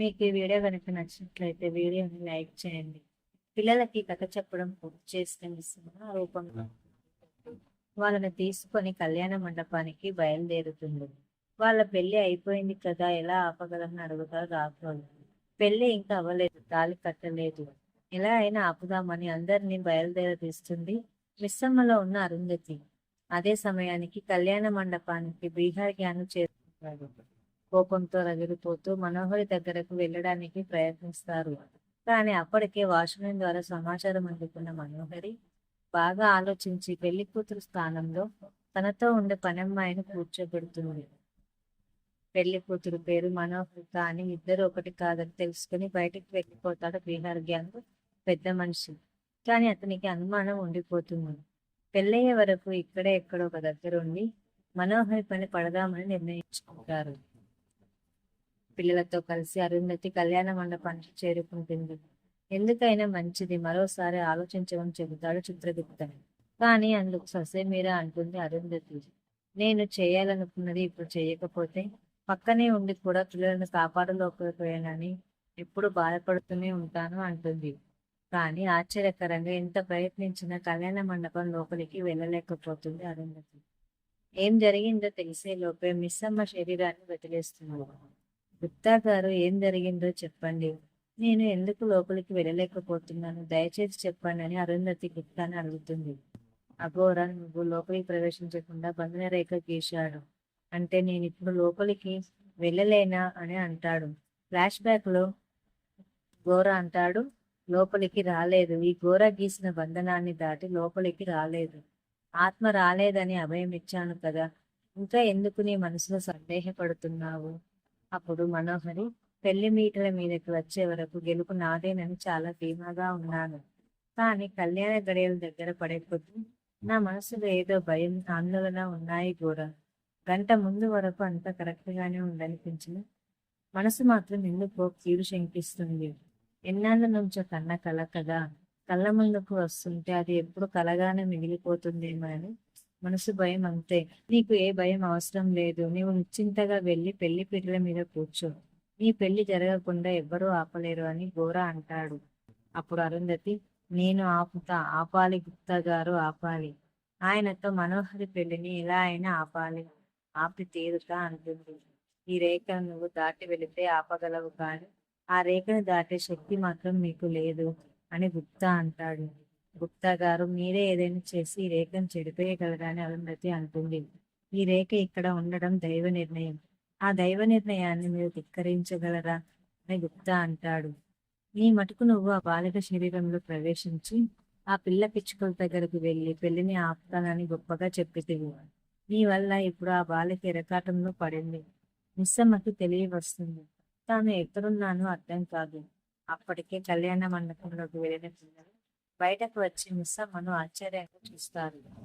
మీకు ఈ వీడియో కనుక నచ్చినట్లయితే వీడియోని లైక్ చేయండి. పిల్లలకి కథ చెప్పడం పూర్తి చేసిన మిశ్రమ వాళ్ళని తీసుకొని కళ్యాణ మండపానికి బయలుదేరుతుంది. వాళ్ళ పెళ్ళి అయిపోయింది కదా ఎలా ఆపగలని అడుగుతారు రాఘవులు పెళ్ళి ఇంకా అవ్వలేదు తాళి కట్టలేదు. ఎలా అయినా ఆపుదామని అందరినీ బయలుదేరదీస్తుంది మిస్సమ్మలో ఉన్న అరుంధతి. అదే సమయానికి కళ్యాణ మండపానికి బీహార్ గ్యాను చేరుకుంటాడు. కోపంతో రగిలిపోతూ మనోహరి దగ్గరకు వెళ్ళడానికి ప్రయత్నిస్తారు. కానీ అప్పటికే వాచ్మెన్ ద్వారా సమాచారం అందుకున్న మనోహరి బాగా ఆలోచించి పెళ్ళి కూతురు స్థానంలో తనతో ఉండే పనమ్మాయిని కూర్చోబెడుతుంది. పెళ్ళి కూతురు పేరు మనోహరి కానీ ఇద్దరు ఒకటి కాదని తెలుసుకుని బయటికి వెళ్ళిపోతాడు బీహార్ గ్యాంగ్ పెద్ద మనిషి. కానీ అతనికి అనుమానం ఉండిపోతుంది. పెళ్ళయ్యే వరకు ఇక్కడే ఎక్కడో ఒక దగ్గర ఉండి మనోహరి పని పడదామని నిర్ణయించుకుంటారు. పిల్లలతో కలిసి అరుంధతి కళ్యాణ మండపానికి చేరుకుంటుంది. ఎందుకైనా మంచిది. మరోసారి ఆలోచించమని చెబుతాడు చిత్రగుప్త కానీ అందుకు ససేమీరా అంటుంది అరుంధతి. నేను చేయాలనుకున్నది ఇప్పుడు చేయకపోతే పక్కనే ఉండి కూడా పిల్లలను కాపాడలేకపోయానని ఎప్పుడు బాధపడుతూనే ఉంటాను అంటుంది. కానీ ఆశ్చర్యకరంగా ఎంత ప్రయత్నించినా కళ్యాణ మండపం లోపలికి వెళ్ళలేకపోతుంది అరుంధతి. ఏం జరిగిందో తెలిసే లోపే మిస్సమ్మ శరీరాన్ని వదిలేస్తుంది. గుప్తా గారు ఏం జరిగిందో చెప్పండి. నేను ఎందుకు లోపలికి వెళ్ళలేకపోతున్నాను? దయచేసి చెప్పండి అని అరుంధతి గుప్తాని అడుగుతుంది. అఘోరా నువ్వు లోపలికి ప్రవేశించకుండా బంధన రేఖ గీశాడు. అంటే నేను ఇప్పుడు లోపలికి వెళ్ళలేనా అని అంటాడు. ఫ్లాష్ బ్యాక్లో ఘోర అంటాడు లోపలికి రాలేదు. ఈ ఘోర గీసిన బంధనాన్ని దాటి లోపలికి రాలేదు. ఆత్మ రాలేదని అభయం ఇచ్చాను కదా. ఇంకా ఎందుకు నీ మనసులో సందేహపడుతున్నావు? అప్పుడు మనోహరి పెళ్ళి మీటల మీదకి వచ్చే వరకు గెలుపు నాదేనని చాలా ధీమాగా ఉన్నాను కానీ కళ్యాణ గడియల దగ్గర పడే నా మనసులో ఏదో భయం ఆందోళన ఉన్నాయి కూడా. గంట ముందు వరకు అంతా కరెక్ట్ గానే ఉందనిపించిన మనసు మాత్రం ఎందుకో కీడు శంకిస్తుంది. ఎన్నాళ్ళ నుంచో కన్న కల కదా. కళ్ళ ముందుకు వస్తుంటే అది ఎప్పుడు కలగానే మిగిలిపోతుందేమో అని మనసు భయం అంతే. నీకు ఏ భయం అవసరం లేదు. నీవు నిశ్చింతగా వెళ్ళి పెళ్ళి పీటల మీద కూర్చో. నీ పెళ్ళి జరగకుండా ఎవ్వరూ ఆపలేరు అని గోరా అంటాడు. అప్పుడు అరుంధతి నేను ఆపుతా ఆపాలి గుప్తా గారు ఆపాలి. ఆయనతో మనోహరి పెళ్ళిని ఎలా అయినా ఆపాలి. ఆపి తీరుతా అంటుంది. ఈ రేఖను నువ్వు దాటి వెళితే ఆపగలవు కానీ ఆ రేఖను దాటే శక్తి మాత్రం మీకు లేదు అని గుప్తా అంటాడు. గుప్తా గారు మీరే ఏదైనా చేసి ఈ రేఖను చెడిపోయగలరని అరుంధతి అంటుంది. ఈ రేఖ ఇక్కడ ఉండడం దైవ నిర్ణయం. ఆ దైవ నిర్ణయాన్ని మీరు ధిక్కరించగలరా? అని గుప్తా అంటాడు. నీ మటుకు నువ్వు ఆ బాలిక శరీరంలో ప్రవేశించి ఆ పిల్ల పిచ్చుకల దగ్గరకు వెళ్ళి పెళ్ళిని ఆపుతానని గొప్పగా చెప్పితివి. నీ వల్ల ఇప్పుడు ఆ బాలిక ఎరకాటంలో పడింది. మిస్సమ్మకి తెలియవస్తుంది. తాను ఎక్కడున్నానో అర్థం కాదు. అప్పటికే కళ్యాణ మండపంలోకి వెళ్ళిన పిల్లలు బయటకు వచ్చి మిస్సమ్మను ఆశ్చర్యంగా చూస్తారు